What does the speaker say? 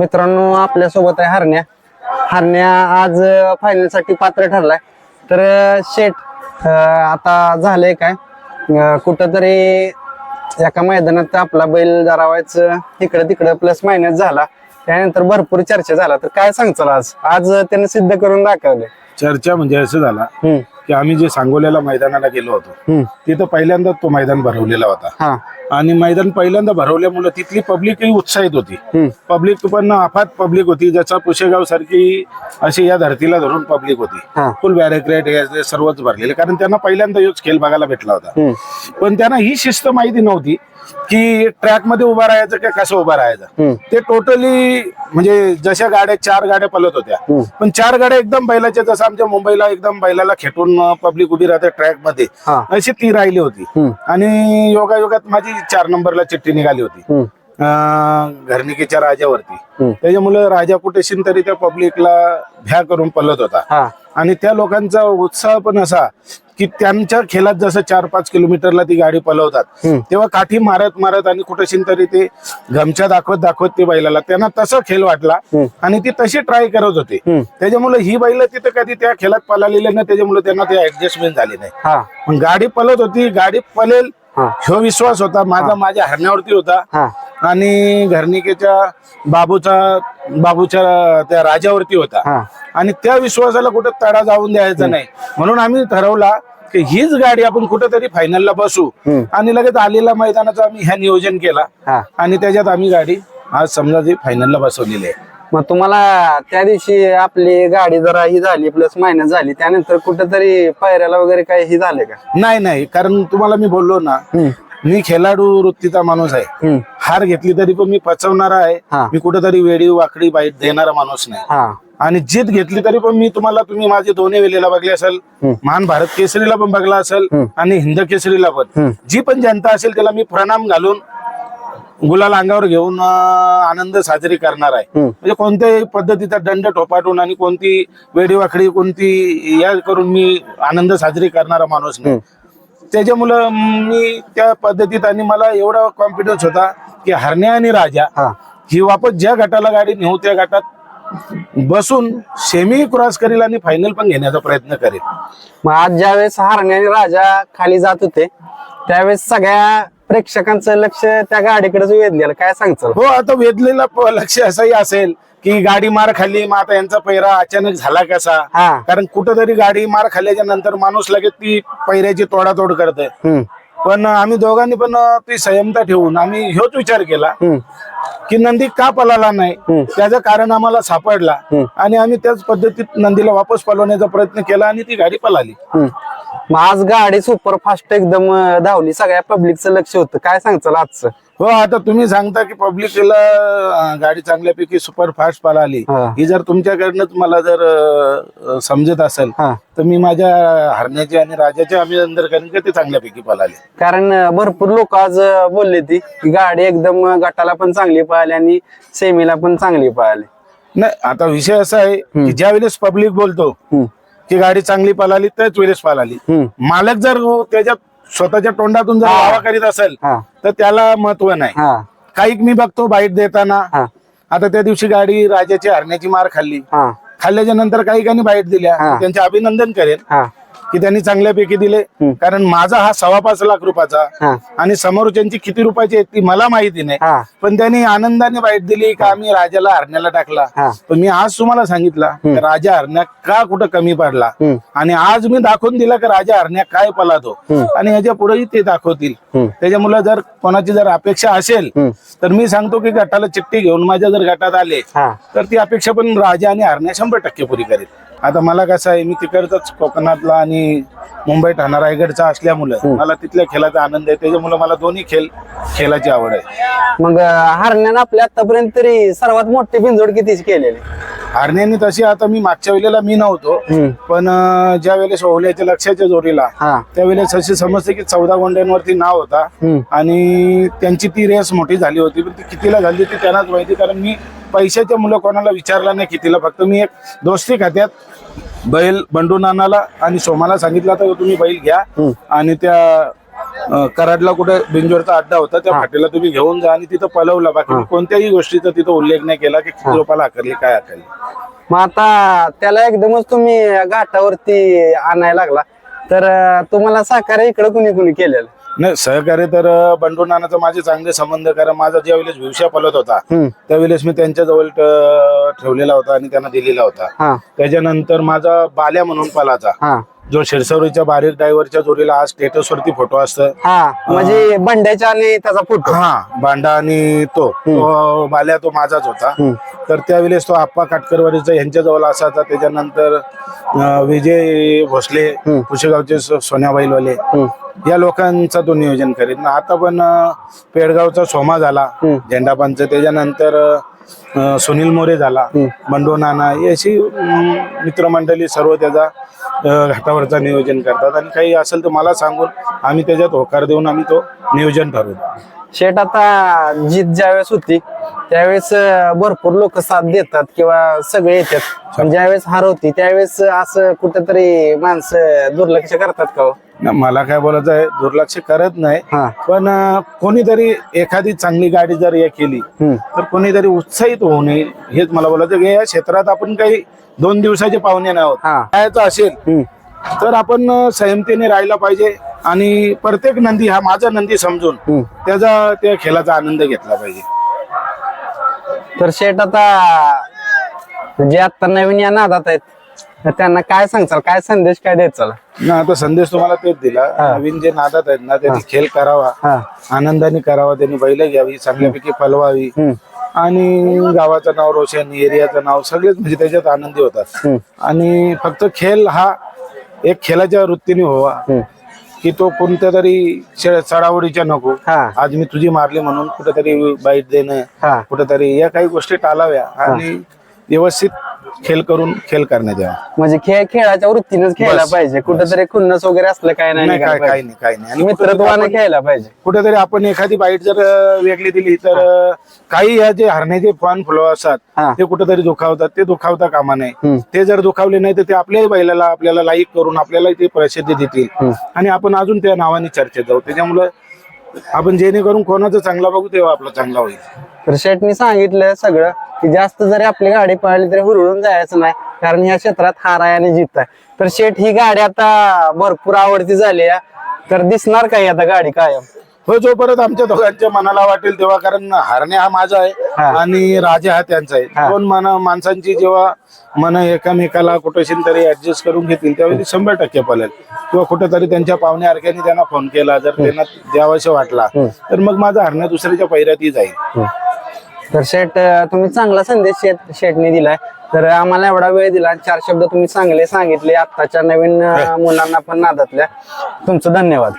मित्रांनो आपल्यासोबत आहे हरण्या. हरण्या आज फायनलसाठी पात्र ठरलाय. तर अं, आता झालंय काय? कुठंतरी एका मैदानात आपला बैल जरावायचं इकडं तिकडं प्लस मायनस झाला. त्यानंतर भरपूर चर्चा झाला. तर काय सांगचाल आज? आज त्याने सिद्ध करून दाखवले चर्चा म्हणजे असं झाला. की आम्ही जे सांगोल्याला मैदानाला गेलो होतो तिथं पहिल्यांदा तो मैदान भरवलेला होता. हा. आणि मैदान पहिल्यांदा भरवल्यामुळे तिथली पब्लिकही उत्साहित होती. पब्लिक पण अफाट पब्लिक होती जसा पुशेगाव सारखी अशी या धर्तीला धरून पब्लिक होती. फुल बॅरिक्रेट सर्वच भरलेले कारण त्यांना पहिल्यांदा योच खेळ बघायला भेटला होता. पण त्यांना ही शिस्त माहिती नव्हती. की ट्रॅकमध्ये उभा राहायचं का कसं उभा राहायचं? ते टोटली म्हणजे जशा गाड्या चार गाड्या पलत होत्या. पण चार गाड्या एकदम बैलाच्या जसं आमच्या मुंबईला एकदम बैलाला खेटून पब्लिक उभी राहते ट्रॅकमध्ये. अशी ती राहिली होती. आणि योगायोगात माझी चार नंबरला चिठ्ठी निघाली होती. घरणिकेच्या राजावरती. त्याच्यामुळे राजा कुठेशीन तरी त्या पब्लिकला भ्या करून पलत होता. आणि त्या लोकांचा उत्साह पण असा की त्यांच्या खेळात जसं चार पाच किलोमीटरला ती गाडी पलवतात. तेव्हा काठी मारत मारत आणि कुठेशीन तरी ते गमच्या दाखवत दाखवत ते बैलाला त्यांना तसा खेळ वाटला. आणि ती तशी ट्राय करत होते. त्याच्यामुळे ही बैल तिथं कधी त्या खेळात पळालेले नाही त्याच्यामुळे त्यांना ते ऍडजस्टमेंट झाली नाही. गाडी पलत होती गाडी पलेल हा. विश्वास होता माझा माझ्या हरण्यावरती होता. आणि घरणिकेच्या बाबूचा बाबूच्या त्या राजावरती होता. आणि त्या विश्वासाला कुठं तडा जाऊन द्यायचा नाही. म्हणून आम्ही ठरवला की हीच गाडी आपण कुठेतरी फायनलला बसू. आणि लगेच आलेल्या मैदानाचं आम्ही ह्या नियोजन केला. आणि त्याच्यात आम्ही गाडी आज समजा ती फायनलला बसवलेली आहे. मग तुम्हाला त्या दिवशी आपली गाडी जरा ही झाली प्लस मायनस झाली. त्यानंतर कुठेतरी पायऱ्याला वगैरे काही ही झाले का? नाही नाही. कारण तुम्हाला मी बोललो ना मी खेळाडू वृत्तीचा माणूस आहे हार घेतली तरी पण मी पचवणारा आहे. मी कुठेतरी वेडी वाकडी बाईट देणारा माणूस नाही हा आणि जीत घेतली तरी पण मी तुम्हाला तुम्ही माझे दोन्ही वेळेला बघले असेल. महान भारत केसरीला पण बघला असेल. आणि हिंद केसरीला पण. जी पण जनता असेल त्याला मी प्रणाम घालून गुलाल अंगावर घेऊन आनंद साजरी करणार आहे. म्हणजे कोणत्याही पद्धतीचा दंड ठोपाटून आणि कोणती वेडीवाकडी कोणती या करून मी आनंद साजरी करणारा माणूस नाही त्याच्यामुळं मी त्या पद्धतीत आणि मला एवढा कॉन्फिडन्स होता की हरण्या आणि राजा हा. वापस ज्या गटाला गाडी नेऊ त्या गटात बसून सेमी क्रॉस करेल आणि फायनल पण घेण्याचा प्रयत्न करेल. मग आज ज्यावेळेस हरणे आणि राजा खाली जात होते त्यावेळेस सगळ्या प्रेक्षकांचं लक्ष त्या गाडीकडेच वेधलेलं. काय सांगचाल हो आता वेधलेला लक्ष असंही असेल. की गाडी मार खाल्ली मग आता यांचा पैरा अचानक झाला कसा? हा. कारण कुठंतरी गाडी मार खाल्ल्याच्या नंतर माणूस लगेच ती पैऱ्याची तोडातोड करते हम्म. पण आम्ही दोघांनी पण ती संयमता ठेवून आम्ही ह्योच विचार केला. हम्म. की नंदी का पळाला नाही. त्याचं कारण आम्हाला सापडला. हम्म. आणि आम्ही त्याच पद्धतीत नंदीला वापस पळवण्याचा प्रयत्न केला आणि ती गाडी पळाली. हम्म. मग आज गाडी सुपर फास्ट एकदम अं, धावली. सगळ्या पब्लिकचं लक्ष होतं. काय सांगचाल आजचं? हो आता तुम्ही सांगता की पब्लिकला गाडी चांगल्यापैकी सुपर फास्ट पळाली हा. ही जर तुमच्याकडनंच मला जर अं, समजत असेल हा. तर मी माझ्या हरण्याचे आणि राजाचे अभिनंदन करेन की ते चांगल्यापैकी पळाले. कारण अं, भरपूर लोक आज अं, बोलले ती की गाडी एकदम अं, गटाला पण चांगली पळाली आणि सेमीला पण चांगली पळाली. नाही आता विषय असा आहे की ज्या वेळेस पब्लिक बोलतो हम्म, की गाडी चांगली पळाली त्याच वेळेस पळाली. हम्म, मालक जर त्याच्यात स्वतःच्या तोंडातून जर. दावा करीत असेल तर त्याला महत्त्व नाही. काही मी बघतो बाईट देताना. आता त्या दिवशी गाडी राजाची हरण्याची मार खाल्ली. खाल्ल्याच्या नंतर काही काही बाईट दिल्या. त्यांचे अभिनंदन करेन हा. की त्यांनी चांगल्यापैकी दिले. कारण माझा हा सव्वा पाच लाख रुपयाचा आणि समोरच्यांची किती रुपयाची आहेत ती मला माहिती नाही. पण त्यांनी आनंदाने बाईट दिली का आम्ही राजाला हरण्याला टाकला. पण मी आज तुम्हाला सांगितलं राजा हरण्या का कुठं कमी पडला? आणि आज मी दाखवून दिला की राजा हरण्या काय पलातो. आणि ह्याच्या पुढेही ते दाखवतील. त्याच्यामुळे जर कोणाची जर अपेक्षा असेल. तर मी सांगतो की गटाला चिठ्ठी घेऊन माझ्या जर गटात आले तर ती अपेक्षा पण राजा आणि हरण्या शंभर टक्के पुरी करेल. आता मला कसं आहे मी तिकडचाच कोकणातला आणि मुंबई ठाणा रायगडचा असल्यामुळं मला तिथल्या खेळाचा आनंद आहे. त्याच्यामुळे मला दोन्ही खेळ खेळाची आवड आहे. मग हरण्यानं आपल्या आतापर्यंत तरी सर्वात मोठी बिंजोड कितीच केलेली? हरण्याने तशी आता मी मागच्या वेळेला मी नव्हतो पण ज्या वेळेस ओहल्याच्या लक्षाच्या जोरीला हा. त्यावेळेस अशी समजते की चौदा गोंड्यांवरती नाव होता आणि त्यांची ती रेस मोठी झाली होती पण ती कितीला झाली ती त्यांनाच माहिती कारण मी पैशाच्या मुलं कोणाला विचारला नाही कितीला फक्त मी एक दोस्ती खात्यात बैल बंडू नानाला आणि सोमाला सांगितलं तर तुम्ही बैल घ्या. आणि त्या कराडला कुठे बिंजोरचा अड्डा होता त्या फाटीला तुम्ही घेऊन जा आणि तिथं पलवला. बाकी कोणत्याही गोष्टीचा तिथं उल्लेख नाही केला की किती रुपयाला आकारली काय आकारली मग आता त्याला एकदमच तुम्ही घाटावरती आणायला लागला. तर तुम्हाला साकार इकडे कुणी कुणी केलेलं? नाही सहकार्य तर बंडू नानाचा माझे चांगले संबंध कारण माझा ज्यावेळेस भविष्य पलत होता. त्यावेळेस मी त्यांच्या जवळ ठेवलेला होता आणि त्यांना दिलेला होता. त्याच्यानंतर माझा बाल्या म्हणून पलाचा. जो शिरसवरीच्या बारीक ड्रायव्हरच्या जोडीला आज स्टेटस वरती फोटो असतं हा म्हणजे बंड्याच्या आणि त्याचा फोटो हा बांडा आणि तो. तो बाल्या तो माझाच होता. तर त्यावेळेस तो आप्पा काटकरवाडीचा यांच्या जवळ असायचा त्याच्यानंतर अं, विजय भोसले पुशेगावचे सो- सोन्या बैलवाले या लोकांचा तो नियोजन करीत. ना आता पण अं, पेडगावचा सोमा झाला. झेंडापानचं त्याच्यानंतर अं, सुनील मोरे झाला बंडू नाना ही अशी मित्रमंडळी सर्व त्याचा घाटावरचा नियोजन करतात. आणि काही असेल तर मला सांगून आम्ही त्याच्यात होकार देऊन आम्ही तो नियोजन ठरवतो शेट आता जीत ज्यावेळेस होती त्यावेळेस भरपूर लोक साथ देतात किंवा सगळे येतात पण ज्यावेळेस हार होती त्यावेळेस असं कुठेतरी माणसं दुर्लक्ष करतात का हो? ना, मला काय बोलायचं आहे दुर्लक्ष करत नाही हा पण अं, कोणीतरी एखादी चांगली गाडी जर हे केली हम्म. तर कोणीतरी उत्साहित होऊ नये हेच मला बोलायचं या क्षेत्रात आपण काही दोन दिवसाचे पाहुणे नाही आहोत हा असेल हम्म. तर आपण अं, संयमतेने राहायला पाहिजे आणि प्रत्येक नंदी हा माझा नंदी समजून हम्म. त्याचा त्या खेळाचा आनंद घेतला पाहिजे तर शेट आता जे आता नवीन या नादात आहेत त्यांना काय सांगचाल? काय संदेश काय द्यायचा ना आता संदेश तुम्हाला तेच दिला. नवीन जे नादात आहेत ना त्यांनी खेळ करावा. आनंदाने करावा त्यांनी बैल घ्यावी चांगल्यापैकी पलवावी. आणि गावाचं नाव रोशन एरियाचं नाव सगळेच म्हणजे त्याच्यात आनंदी होतात. आणि फक्त खेळ हा एक खेळाच्या वृत्तीने व्हावा. की तो कोणत्या तरी चढावडीच्या नको. हा. आज मी तुझी मारली म्हणून कुठेतरी बाईट देणं हा. कुठेतरी या काही गोष्टी टाळाव्या आणि व्यवस्थित खेळ करून खेळ करण्यात यावा. म्हणजे खेळ खेळाच्या वृत्तीनेच खेळला पाहिजे. कुठेतरी खुन्नस वगैरे असलं काय नाही नाही काय काही नाही काही नाही. आणि पाहिजे. मित्रत्वाने खेळायला पाहिजे. कुठेतरी आपण एखादी बाईट जर अं, वेगळी दिली तर अं, काही या जे हरण्याचे फॉन फुलो असतात. ते कुठेतरी दुखावतात. ते दुखावता कामा हम्म. नये ते जर दुखावले नाही तर ते आपल्याही बैलाला आपल्याला लाईक करून आपल्याला ते प्रसिद्धी देतील. आणि आपण अजून त्या नावाने चर्चेत जाऊ. त्याच्यामुळे आपण जेणेकरून कोणाचं चांगला बघू तेव्हा आपला चांगला होईल. तर शेटनी सांगितलं सगळं की जास्त जरी आपली गाडी पळाली तरी हुरळून जायचं नाही कारण या क्षेत्रात हार आहे आणि जीत आहे. तर शेट ही गाडी आता भरपूर आवडती झाली आहे. तर दिसणार काही आता गाडी कायम? हो जोपर्यंत आमच्या दोघांच्या मनाला वाटेल तेव्हा कारण हरणे हा माझा. आहे आणि राजा हा त्यांचा आहे. दोन मन माणसांची जेव्हा मन एकामेकाला कुठेशी तरी ऍडजस्ट करून घेतील त्यावेळी ती शंभर टक्के पळेल. किंवा कुठेतरी त्यांच्या पाहुण्या अर्घ्याने त्यांना फोन केला जर त्यांना द्यावाशे वाटला तर मग माझा हरण्या दुसऱ्याच्या पैऱ्यातही जाईल. तर शेट तुम्ही चांगला संदेश शेट शेटने दिलाय. तर आम्हाला एवढा वेळ दिला चार शब्द तुम्ही चांगले सांगितले. आत्ताच्या नवीन मुलांना पण नादातल्या. तुमचं धन्यवाद.